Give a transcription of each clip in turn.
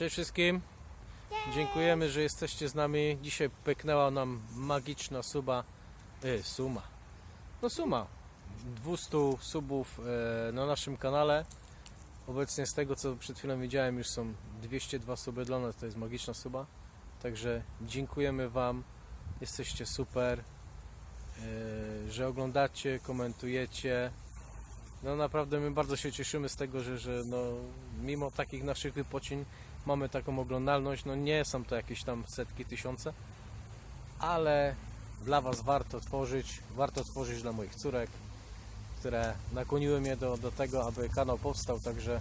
Cześć wszystkim. Dziękujemy, że jesteście z nami. Dzisiaj pyknęła nam magiczna suba. Y, suma. No suma. 200 subów e, na naszym kanale. Obecnie z tego co przed chwilą widziałem już są 202 suby dla nas. To jest magiczna suba. Także dziękujemy Wam. Jesteście super. e, Że oglądacie, komentujecie. No naprawdę my bardzo się cieszymy z tego, że, że no, mimo takich naszych wypocin mamy taką oglądalność. No nie są to jakieś tam setki, tysiące, ale dla Was warto tworzyć, warto tworzyć dla moich córek, które nakłoniły mnie do, do tego, aby kanał powstał. Także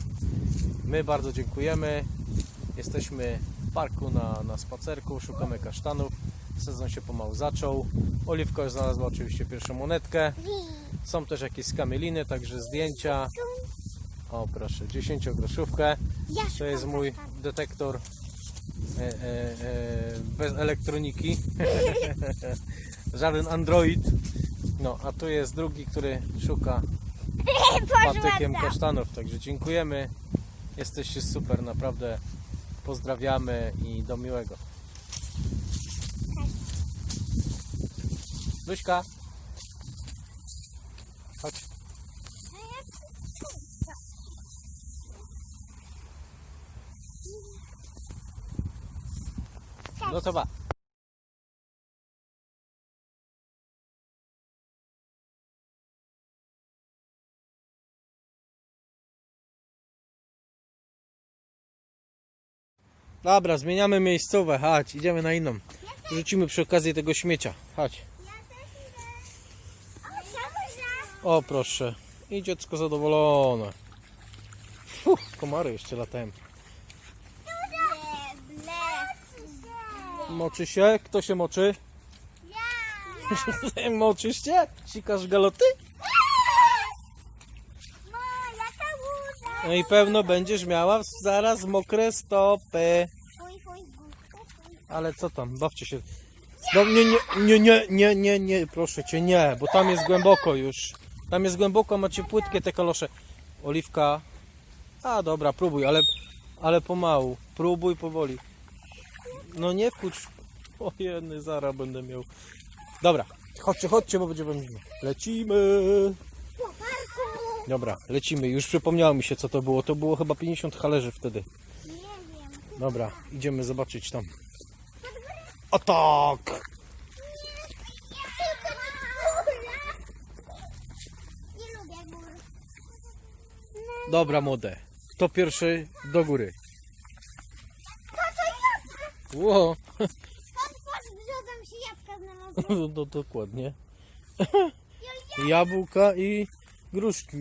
my bardzo dziękujemy. Jesteśmy w parku na, na spacerku, szukamy kasztanów. Sezon się pomału zaczął. Oliwka już znalazła oczywiście pierwszą monetkę. Są też jakieś skamieliny, także zdjęcia. O proszę, 10 groszówkę. To jest mój detektor e, e, e, bez elektroniki. Żaden Android. No, a tu jest drugi, który szuka patykiem kasztanów. Także dziękujemy. Jesteście super, naprawdę. Pozdrawiamy i do miłego. Luśka. Chodź. No to. Dobra, zmieniamy miejscowe. Chodź, idziemy na inną. Rzucimy przy okazji tego śmiecia. Chodź. O proszę. I dziecko zadowolone. Fuh, komary jeszcze latają. Moczy się? Kto się moczy? Moczysz się? Sikasz galoty? No i pewno będziesz miała zaraz mokre stopy. Ale co tam? Bawcie się. No, nie, nie, nie, nie, nie, nie, nie, proszę cię, nie, bo tam jest głęboko już. Tam jest głęboko, macie płytkie te kalosze. Oliwka. A dobra, próbuj, ale, ale pomału. Próbuj powoli. No nie wkuć. O jedny, zaraz będę miał. Dobra, chodźcie, chodźcie, bo będziemy zimno. Lecimy. Dobra, lecimy. Już przypomniało mi się, co to było. To było chyba 50 halerzy wtedy. Dobra, idziemy zobaczyć tam. O tak! Nie lubię gór. Dobra, młode. Kto pierwszy do góry? Ło, Patrz, patrz, brzozem się jabłka znalazły. no dokładnie. Jabłka i gruszki,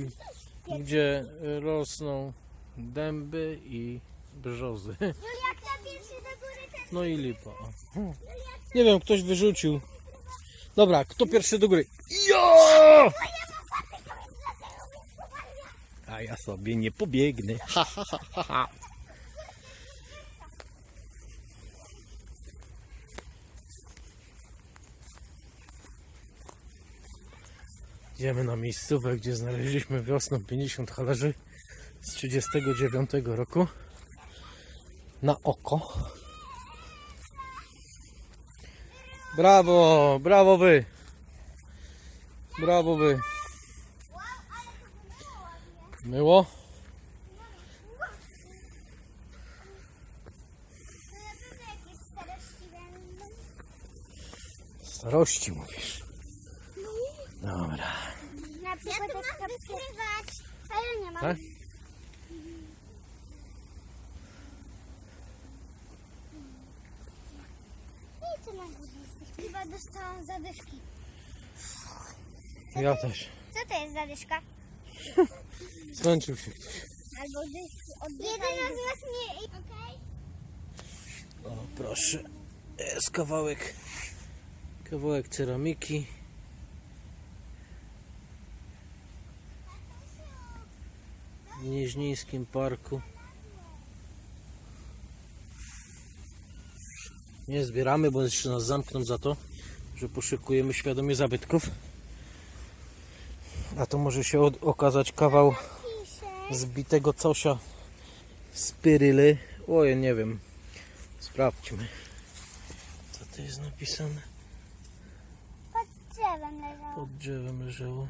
gdzie rosną dęby i brzozy. Julia, kto pierwszy do góry, ten... No i lipa. O. Nie wiem, ktoś wyrzucił. Dobra, kto pierwszy do góry? Ja! A ja sobie nie pobiegnę. Ha, ha, ha, ha, ha. Idziemy na miejscówę, gdzie znaleźliśmy wiosną 50 halerzy z 39 roku. Na oko. Brawo, brawo wy. Brawo wy. Myło? Starości mówisz. Dobra. Na przykład ja tu mam wykrywać. A ja nie mam. Tak? I tu jesteś. Chyba dostałam zadyszki. Ja też. Co to jest zadyszka? Zmęczył się ktoś. Albo oddychaj. Jeden z was nie... Okej. O, proszę. Jest kawałek. Kawałek ceramiki. W Nieźnińskim parku. Nie zbieramy, bo jeszcze nas zamkną za to, że poszykujemy świadomie zabytków. A to może się okazać kawał zbitego cosia z pyryly Oje, nie wiem. Sprawdźmy. Co to jest napisane? Pod drzewem leżało. Pod drzewem leżało.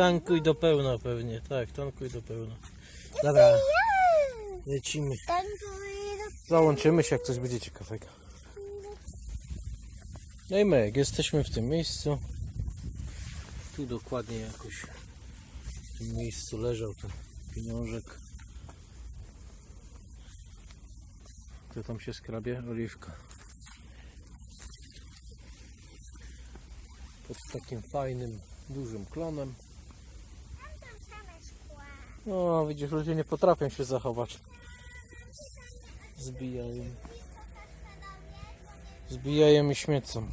Tankuj do pełna pewnie, tak, tankuj do pełna. Dobra, lecimy. Załączymy się, jak coś będzie ciekawego. No i my, jesteśmy w tym miejscu. Tu dokładnie jakoś w tym miejscu leżał ten pieniążek. Kto tam się skrabie? Oliwka. Pod takim fajnym, dużym klonem. Tam są same szkła. No, widzisz, ludzie nie potrafią się zachować. Zbijają. Zbijają i śmiecą.